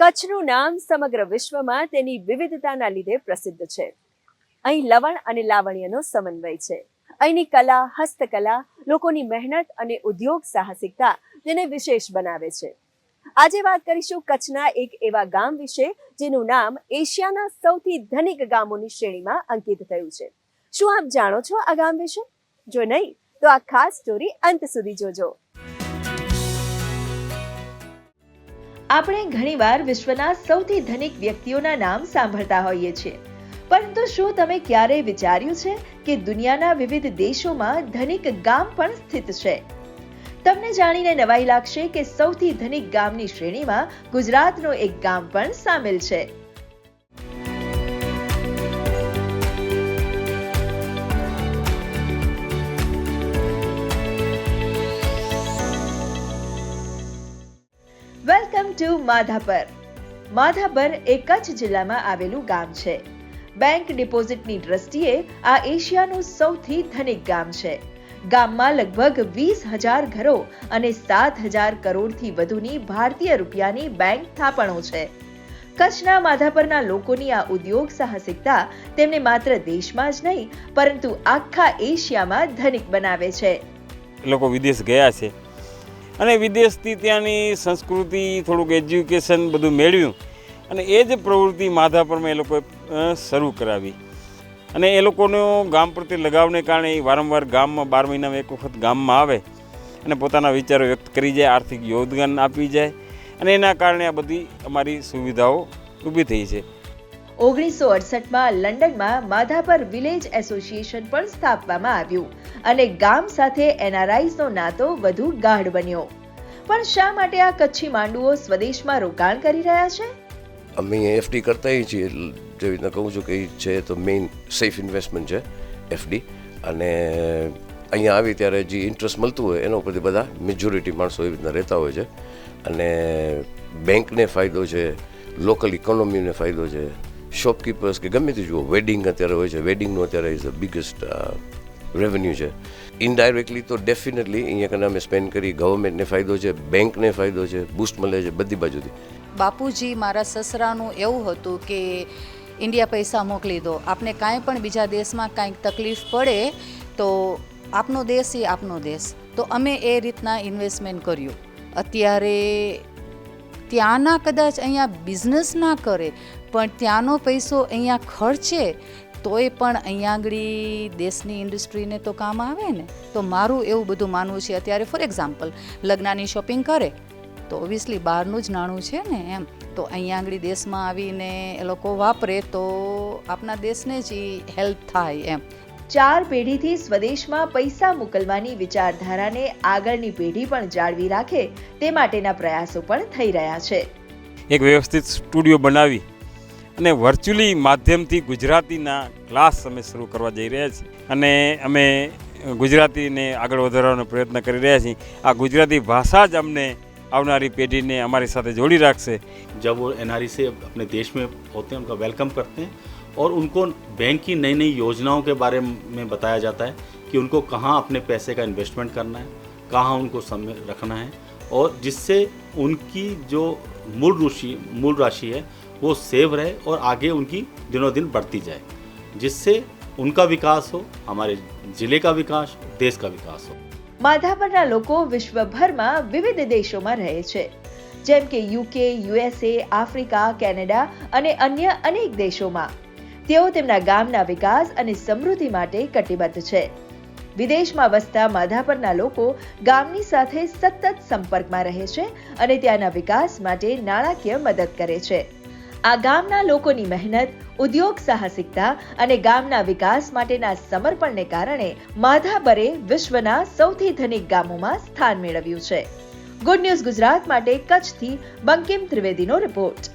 કચ્છનું નામ સમગ્ર વિશ્વમાં તેની વિવિધતાના લીધે પ્રસિદ્ધ છે. અહીં લવણ અને લાવણ્યનો સમન્વય છે. અહીંની કલા, હસ્તકલા, લોકોની મહેનત અને ઉદ્યોગ સાહસિકતા તેને વિશેષ બનાવે છે. આજે વાત કરીશું કચ્છના એક એવા ગામ વિશે, જેનું નામ એશિયાના સૌથી ધનિક ગામોની શ્રેણીમાં અંકિત થયું છે. શું આપ જાણો છો આ ગામ વિશે? જો નહીં, તો આ ખાસ સ્ટોરી અંત સુધી જોજો. આપણે ઘણીવાર વિશ્વના સૌથી ધનિક વ્યક્તિઓના નામ સાંભળતા હોઈએ છીએ. પરંતુ શું તમે ક્યારેય વિચાર્યું છે કે દુનિયાના વિવિધ દેશોમાં ધનિક ગામ પણ સ્થિત છે? તમને જાણીને નવાઈ લાગશે કે સૌથી ધનિક ગામની શ્રેણીમાં ગુજરાતનું એક ગામ પણ સામેલ છે. Welcome to Madhapar. માધાપર એ કચ્છ જિલ્લામાં આવેલું ગામ છે. બેંક ડિપોઝિટની દ્રષ્ટિએ આ એશિયાનું સૌથી ધનિક ગામ છે. ગામમાં લગભગ વીસ હજાર ઘરો અને સાત હજાર કરોડથી વધુની ભારતીય રૂપિયાની બેંક થાપણો છે. કચ્છના માધાપરના લોકોની આ ઉદ્યોગ સાહસિકતા તેમને માત્ર દેશમાં જ નહીં, પરંતુ આખા એશિયામાં ધનિક બનાવે છે. લોકો વિદેશ ગયા છે. અને વિદેશથી ત્યાંની સંસ્કૃતિ, થોડુંક એજ્યુકેશન બધું મેળવ્યું. અને એ જ પ્રવૃત્તિ માધાપરમાં એ લોકોએ શરૂ કરાવી. અને એ લોકોનો ગામ પ્રત્યે લગાવને કારણે એ વારંવાર ગામમાં બાર મહિનામાં એક વખત ગામમાં આવે અને પોતાના વિચારો વ્યક્ત કરી જાય, આર્થિક યોગદાન આપી જાય. અને એના કારણે આ બધી અમારી સુવિધાઓ ઊભી થઈ છે. ઓગણીસો અડસઠમાં લંડનમાં માધાપર વિલેજ એસોસિએશન પણ સ્થાપવામાં આવ્યું અને ગામ સાથે એનઆરઆઈનો નાતો વધુ ગાઢ બન્યો. પણ શા માટે આ કચ્છી માંડુઓ સ્વદેશમાં રોકાણ કરી રહ્યા છે? અમે એફડી કરતા છીએ, જેવી રીતના કહું છું કે છે તો મેઇન સેફ ઇન્વેસ્ટમેન્ટ છે એફડી. અને અહીંયા આવી ત્યારે જે ઇન્ટરેસ્ટ મળતું હોય એના ઉપરથી બધા મેજોરિટી માણસો એવી રીતના રહેતા હોય છે. અને બેંકને ફાયદો છે લોકલ ઇકોનોમીને ફાયદો છે. શોપકીપર્સ કે ગમે તે જુઓ વેડિંગ અત્યારે હોય છે વેડિંગનું અત્યારે ઇઝ ધ બિગેસ્ટ રેવન્યુ છે. ઇનડાયરેક્ટલી તો ડેફિનેટલી અહીંયા કને અમે સ્પેન્ડ કરી ગવર્મેન્ટને ફાયદો છે બેંકને ફાયદો છે બૂસ્ટ મળે છે, બધી બાજુથી. બાપુજી, મારા સસરાનું એવું હતું કે ઇન્ડિયા પૈસા મોકલી દો. આપને કાંઈ પણ બીજા દેશમાં કાંઈક તકલીફ પડે, તો આપનો દેશ એ આપનો દેશ. તો અમે એ રીતના ઇન્વેસ્ટમેન્ટ કર્યું. અત્યારે ત્યાંના કદાચ અહીંયા બિઝનેસ ના કરે, પણ ત્યાંનો પૈસો અહીંયા ખર્ચે, તોય પણ અહીંયા આગળ દેશની ઇન્ડસ્ટ્રીને તો કામ આવે ને. તો મારું એવું બધું માનવું છે. અત્યારે ફોર એક્ઝામ્પલ લગ્નની શોપિંગ કરે, તો ઓબ્વિયસલી બહારનું જ નાણું છે ને એમ. તો અહીંયા આગળ દેશમાં આવીને એ લોકો વાપરે તો આપણા દેશને જ હેલ્પ થાય એમ. ચાર પેઢીથી સ્વદેશમાં પૈસા મોકલવાની વિચારધારાને આગળની પેઢી પણ જાળવી રાખે તે માટેના પ્રયાસો પણ થઈ રહ્યા છે એક વ્યવસ્થિત સ્ટુડિયો બનાવી અને વર્ચ્યુઅલી માધ્યમથી ગુજરાતીના ક્લાસ અમે શરૂ કરવા જઈ રહ્યા છીએ અને અમે ગુજરાતીને આગળ વધારવાનો પ્રયત્ન કરી રહ્યા છીએ આ ગુજરાતી ભાષા જ અમને આવનારી પેઢીને અમારી સાથે જોડી રાખશે जब वो एन से अपने देश में होते हैं उनका वेलकम करते हैं और उनको बैंक की नई नई योजनाओं के बारे में बताया जाता है कि उनको कहाँ अपने पैसे का इन्वेस्टमेंट करना है कहाँ उनको समय रखना है और जिससे उनकी जो मूल रुचि मूल राशि है वो सेव रहे और आगे उनकी दिनों दिन बढ़ती जाए जिससे उनका विकास हो हमारे ज़िले का विकास हो देश का विकास हो માધાપરના લોકો વિશ્વભરમાં વિવિધ દેશોમાં રહે છે જેમ કે યુકે યુએસએ આફ્રિકા કેનેડા અને અન્ય અનેક દેશોમાં તેઓ તેમના ગામના વિકાસ અને સમૃદ્ધિ માટે કટિબદ્ધ છે. વિદેશમાં વસતા માધાપરના લોકો ગામની સાથે સતત સંપર્કમાં રહે છે અને ત્યાંના વિકાસ માટે નાણાકીય મદદ કરે છે. આ ગામના લોકોની મહેનત, ઉદ્યોગ સાહસિકતા અને ગામના વિકાસ માટેના સમર્પણને કારણે માધાપરે વિશ્વના સૌથી ધનિક ગામોમાં સ્થાન મેળવ્યું છે. ગુડ ન્યૂઝ ગુજરાત માટે કચ્છથી બંકિમ ત્રિવેદીનો રિપોર્ટ.